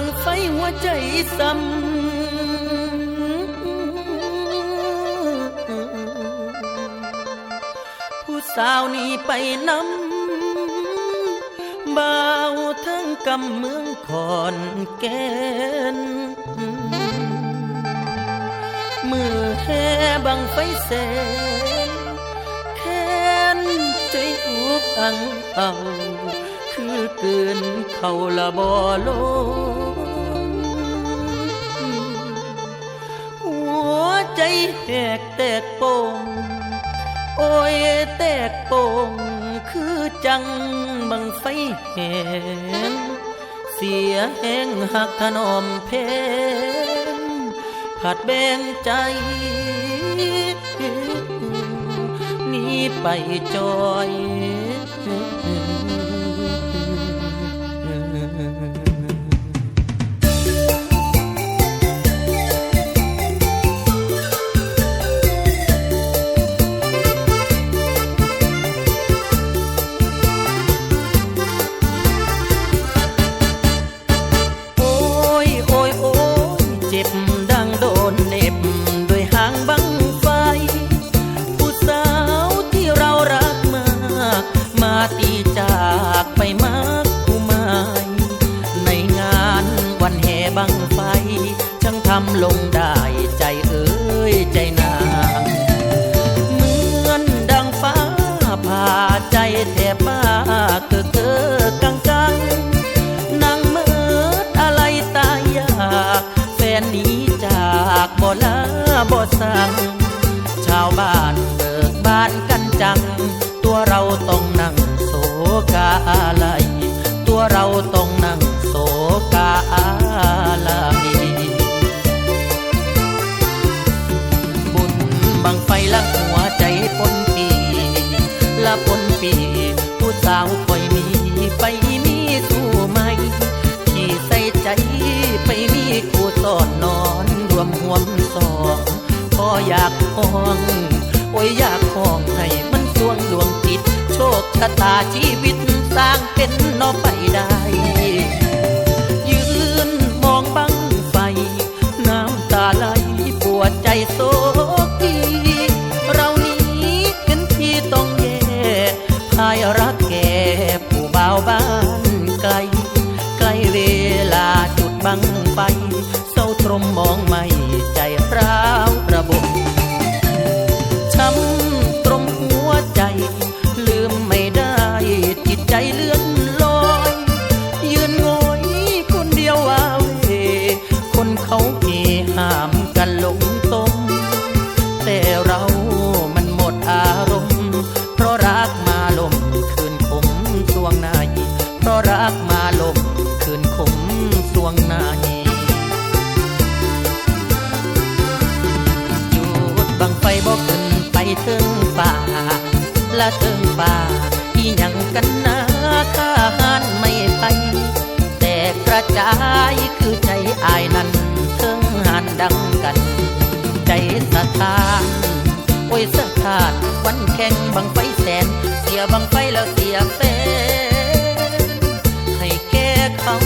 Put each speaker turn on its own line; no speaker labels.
บังไฟหัวใจซ้ำผู้สาวนี้ไปนำบ่าวทั้งกำเมืองขอนแก่นมือแห่บังไฟแสนแค้นใจอุกอังเอา คือเกินเขาละบ่ลงหัวใจแหกแตกโป่งโอ้ยแตกโป่งคือจังบังไฟแหงเสียแหงหักถนอมเพนผัดแบ่งใจหนี่ไปจอย บังไฟช่างทำลงได้ใจเอ้ยใจนางเหมือนดังฟ้าผ่าใจแทบบ้าเกิดเกิดกังกังนางเมิดอะไรตายอยากแฟนหนี้จากบ่ลาบ่สั่งชาวบ้านเบิกบานกัน บังไฟละหัวใจปนปี ละปนปี ผู้สาวคอยมีไปมีสู้ไหมที่ใส่ใจไปมีกูตอนนอนรวมหวมสองพออยากห้อง โอ้ยอยากห้องให้มันสวงดวงจิต โชคชะตาชีวิตสร้างเป็นนอไปได้ มมองไม่ใจร้าวระบมช้ำตรงหัวใจ ลืมไม่ได้จิตใจเลื่อนลอย ยืนงอยคนเดียวว่าเวคนเขาเฮห้ามกันลงตมแต่เรามันหมดอารมณ์ เพราะรักมาลมคืนคมสวงในเพราะรักมาลมคืนคมสวงนจุ ถึงป่า ละถึงป่าอีหยังกันนะข้าหันไม่ไป แต่กระจายคือใจอายนั้นถึงหันดังกัน ใจสะท้านโอ้ยสะท้านวันแข่งบังไฟแสน เสียบังไฟแล้วเสียแฟนให้แก่เขา